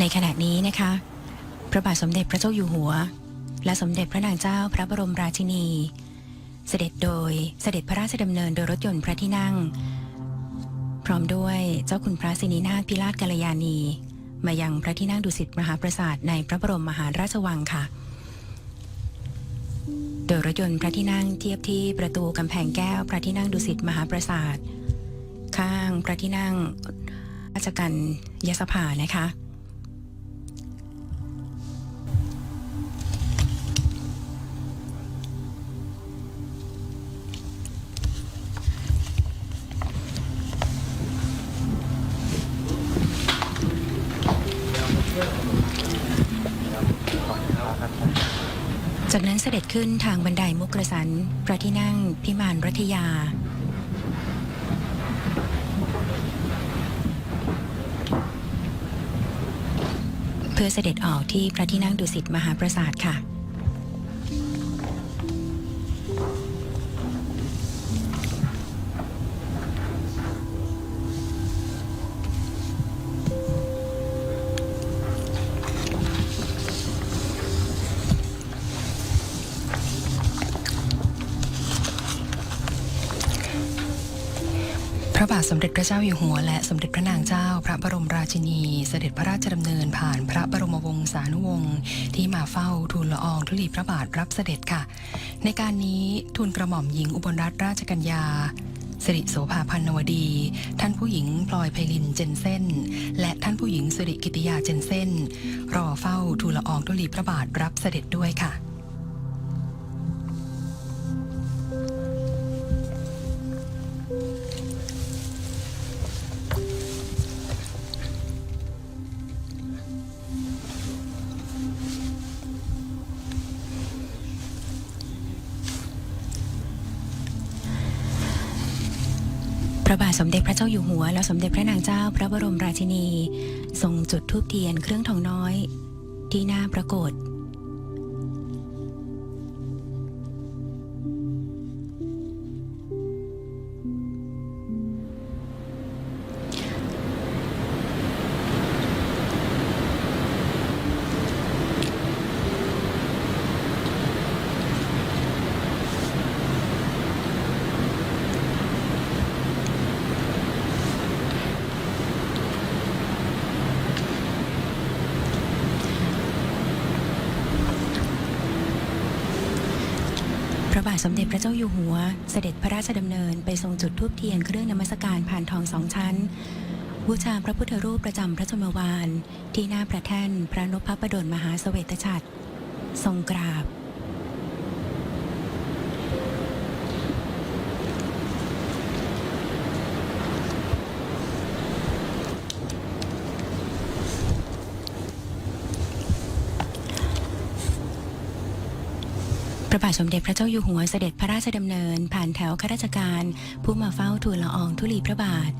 ในขณะนี้นะคะ พระบาทสมเด็จพระเจ้าอยู่หัว และสมเด็จพระนางเจ้าพระบรมราชินี เสด็จโดยเสด็จพระราชดำเนินโดยรถยนต์พระที่นั่ง พร้อมด้วยเจ้าคุณพระสินีนาถพิราชกัลยาณี มายังพระที่นั่งดุสิตมหาปราสาทในพระบรมมหาราชวังค่ะ โดยรถยนต์พระที่นั่งเทียบที่ประตูกำแพงแก้วพระที่นั่งดุสิตมหาปราสาทข้างพระที่นั่งราชกันยศภานะคะ จากนั้นเสด็จขึ้นทางบันไดมุกกระสันพระที่นั่งพิมานรัตยา เพื่อเสด็จออกที่พระที่นั่งดุสิตมหาปราสาทค่ะ บาทสมเด็จพระเจ้าอยู่หัว และสมเด็จพระนางเจ้า พระบรมราชินี เสด็จพระราชดำเนินผ่านพระบรมวงศานุวงศ์ที่มาเฝ้าทูลละอองธุลีพระบาทรับเสด็จค่ะ ในการนี้ทูลกระหม่อมหญิงอุบลรัตนราชกัญญาสิริโสภาพันนวดี ท่านผู้หญิงพลอยไพลินเจนเซนและท่านผู้หญิงสิริกิติยาเจนเซนรอเฝ้าทูลละอองธุลีพระบาทรับเสด็จด้วยค่ะ พระบาทสมเด็จพระเจ้าอยู่หัว และสมเด็จพระนางเจ้าพระบรมราชินี ทรงจุดธูปเทียนเครื่องทองน้อย ที่หน้าประโกฏาทสมเด็จพระเจ้าอยู่หัว เสด็จพระราชดำเนินไปทรงจุดทูบเทียนเครื่องนมัสการผ่านทองสองชั้น บูชาพระพุทธรูปประจำพระชมวาน ที่หน้าพระแท่นพระนพประดลมหาเสวตฉัตรทรงกราบ ระบาทสมเด็จพระเจ้าอยู่หัวเสด็จพระราชดำเนิน ผ่านแถวข้าราชการ ผู้มาเฝ้าทูลละอองธุลีพระบาท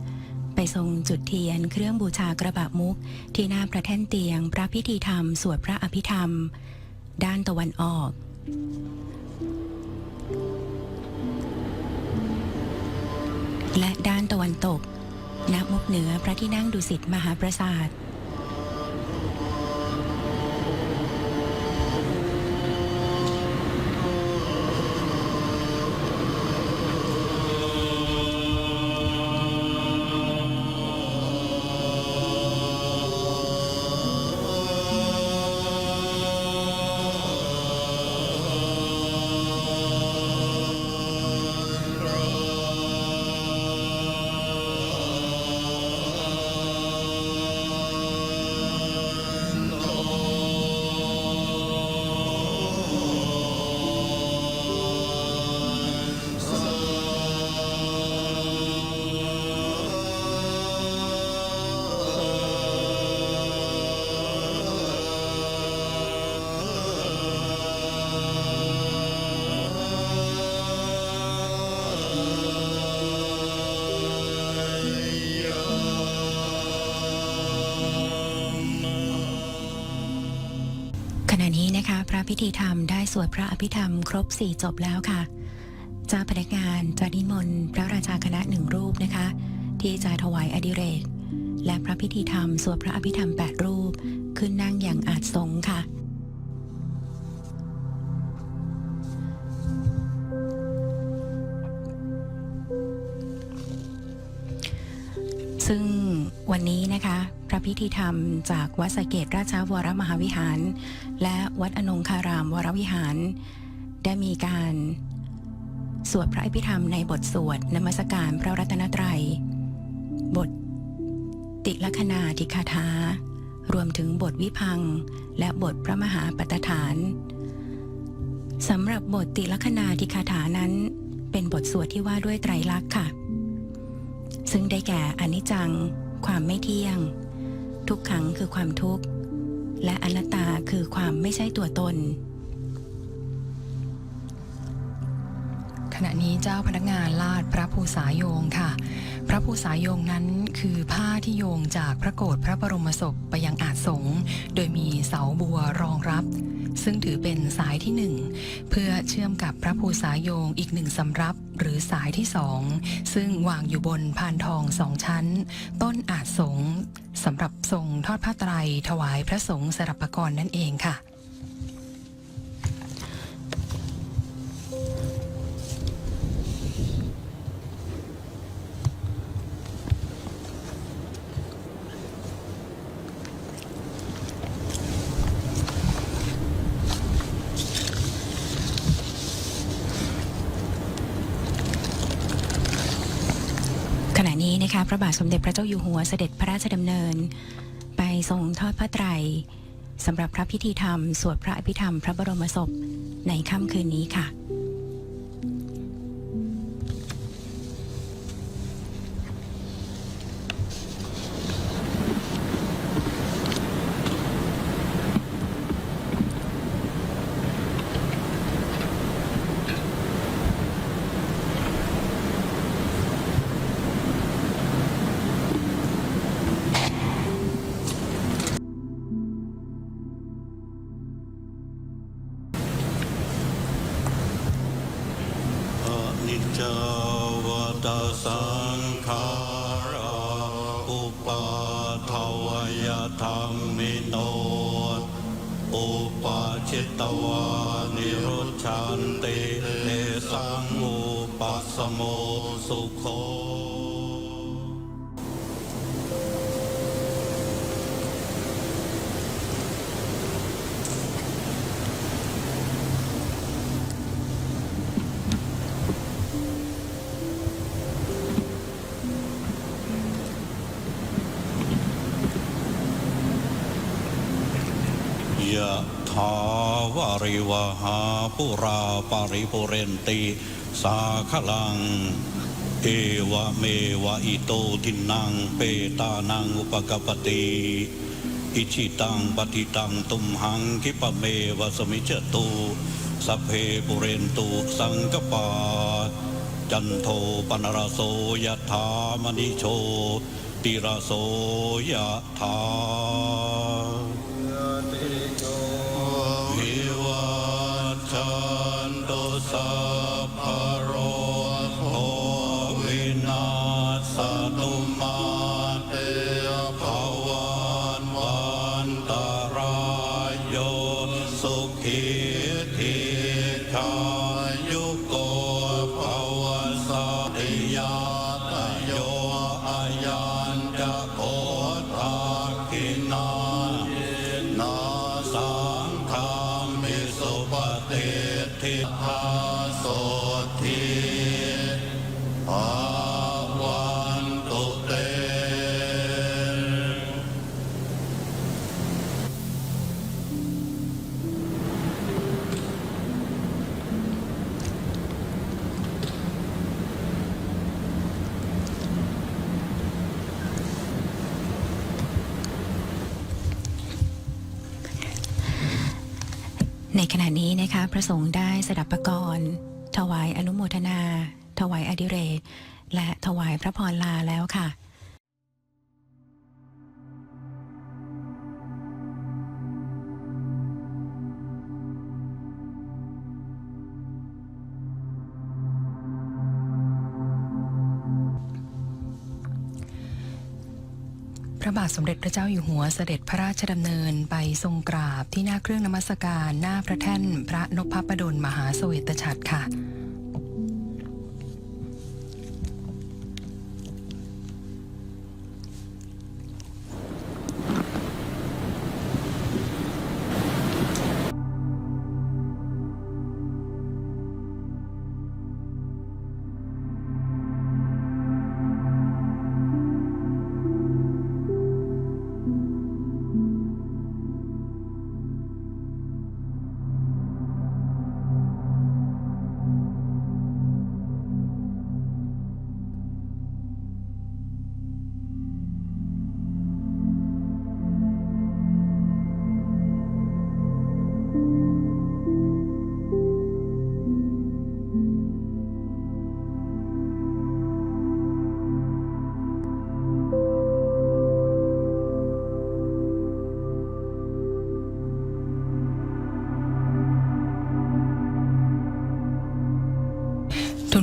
ไปทรงจุดเทียนเครื่องบูชากระบะมุก ที่หน้าพระแท่นเตียง พระพิธีธรรม สวดพระอภิธรรม ด้านตะวันออก และด้านตะวันตกณมุกเหนือพระที่นั่งดุสิตมหาปราสาท นะคะ พระพิธีธรรมได้สวดพระอภิธรรมครบสี่จบแล้วค่ะ เจ้าพนักงานจะนิมนต์พระราชาคณะหนึ่งรูปนะคะ ที่จะถวายอดิเรก และพระพิธีธรรมสวดพระอภิธรรมแปดรูป ขึ้นนั่งอย่างอาจสงค่ะซึ่งวันนี้นะคะ พระพิธีธรรม จากวัดสเกตราชวรมหาวิหาร และวัดอนงคารามวรวิหาร ได้มีการ สวดพระอภิธรรมในบทสวดนมัสการพระรัตนตรัย บท ติลคนาธิคาถารวมถึงบทวิพัง และบทพระมหาปัตฐานสำหรับบทติลคนาธิคาถานั้น เป็นบทสวดที่ว่าด้วยไตรลักษณ์ค่ะ ซึ่งได้แก่อนิจจัง ความไม่เที่ยง ทุกขังคือความทุกข์ และอนัตตาคือความไม่ใช่ตัวตน ขณะนี้เจ้าพนักงานลาดพระภูษาโยงค่ะ พระภูษาโยงนั้นคือผ้าที่โยงจากพระโกรธพระบรมศพไปยังอาจสงโดยมีเสาบัวรองรับ ซึ่งถือเป็นสายที่หนึ่งเพื่อเชื่อมกับพระภูษาโยงอีกหนึ่งสำรับหรือสายที่สองซึ่งวางอยู่บนพานทองสองชั้น ต้นอาจสงสำหรับ ทรงทอดผ้าไตรถวายพระสงฆ์สรัปกรนั่นเองค่ะ นะคะพระบาทสมเด็จพระเจ้าอยู่หัวเสด็จพระราชดำเนิน ไปทรงทอดพระไตรสำหรับพระพิธีธรรม สวดพระอภิธรรม พระบรมศพในค่ำคืนนี้ค่ะ ตวานิโรธชันติเตสังอุปัสสโมสุโคยะ ถาวาริวหาปุราปาริปุเรนติ สาขลัง เอวะเมวะอิโตทินังเปตานังอุปกปปติอิชิตังปฏิตังตุมหังคิปะเมวะสมิจตุสเพปุเรนตุสังกปา จันโทปนรโสยถามณิโชติระโสยถา ข ณะนี้นะคะพระสงฆ์ได้สดับประกรณ์ถวายอนุโมทนา ถวายอดิเรกและถวายพระพรลาแล้วค่ะ บาทสมเด็จพระเจ้าอยู่หัวเสด็จพระราชดำเนินไปทรงกราบที่หน้าเครื่องนมัสการ หน้าพระแท่นพระนพประดลมหาสเสวตฉัตรค่ะ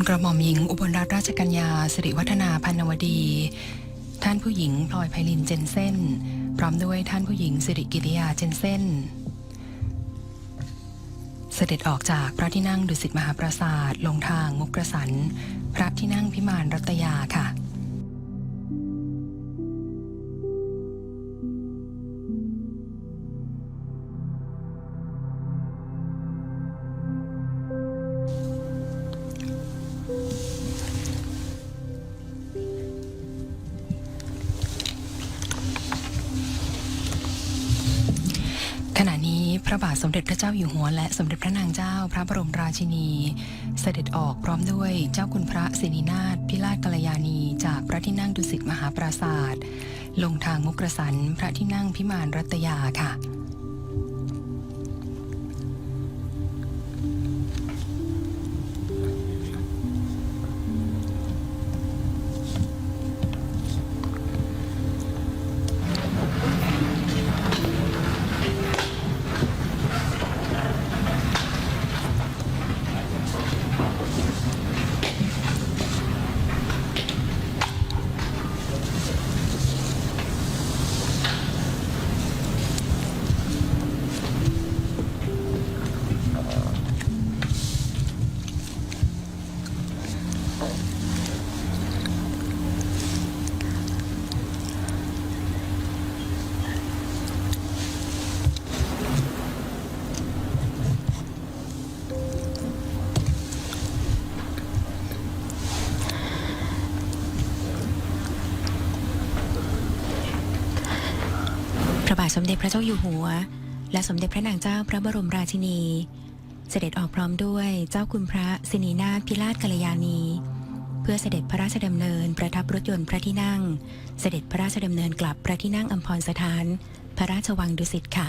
กระหม่อมหญิงอุบลรัตนราชกัญญาสิริวัฒนาพันนวดี ท่านผู้หญิงพลอยไพลินเจนเซนพร้อมด้วยท่านผู้หญิงสิริกิติยาเจนเซนเสด็จออกจากพระที่นั่งดุสิตมหาปราสาทลงทางมุกกระสัน พระที่นั่งพิมานรัตยาค่ะ ขณะนี้พระบาทสมเด็จพระเจ้าอยู่หัวและสมเด็จพระนางเจ้า พระบรมราชินี เสด็จออกพร้อมด้วยเจ้าคุณพระสินีนาถพิราชกัลยาณี จากพระที่นั่งดุสิตมหาปราศาสตร์ลงทางมุกกระสันพระที่นั่งพิมานรัตยาค่ะ สมเด็จพระเจ้าอยู่หัว และสมเด็จพระนางเจ้าพระบรมราชินี เสด็จออกพร้อมด้วยเจ้าคุณพระสินีนาถพิราชกัลยาณี เพื่อเสด็จพระราชดำเนินประทับรถยนต์พระที่นั่ง เสด็จพระราชดำเนินกลับพระที่นั่งอัมพรสถาน พระราชวังดุสิตค่ะ